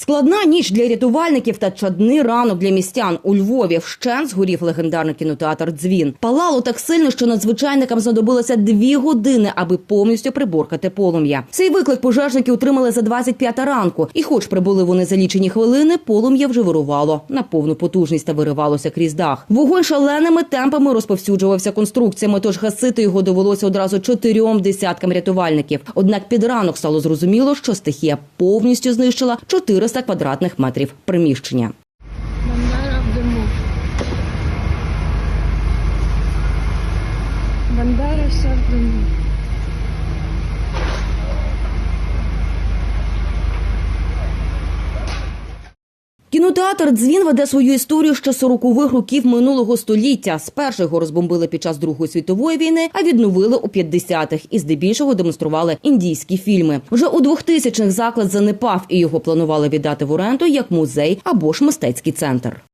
Складна ніч для рятувальників та чадний ранок для містян у Львові. Вщент згорів легендарний кінотеатр Дзвін. Палало так сильно, що надзвичайникам знадобилося дві години, аби повністю приборкати полум'я. Цей виклик пожежники отримали за 25 ранку, і, хоч прибули вони за лічені хвилини, полум'я вже вирувало на повну потужність та виривалося крізь дах. Вогонь шаленими темпами розповсюджувався конструкціями, тож гасити його довелося одразу чотирьом десяткам рятувальників. Однак під ранок стало зрозуміло, що стихія повністю знищила 400 квадратних метрів приміщення. Бандера вся в. Кінотеатр Дзвін веде свою історію ще 40-х років минулого століття. Спершу його розбомбили під час Другої світової війни, а відновили у 50-х і здебільшого демонстрували індійські фільми. Вже у 2000-х заклад занепав і його планували віддати в оренду як музей або ж мистецький центр.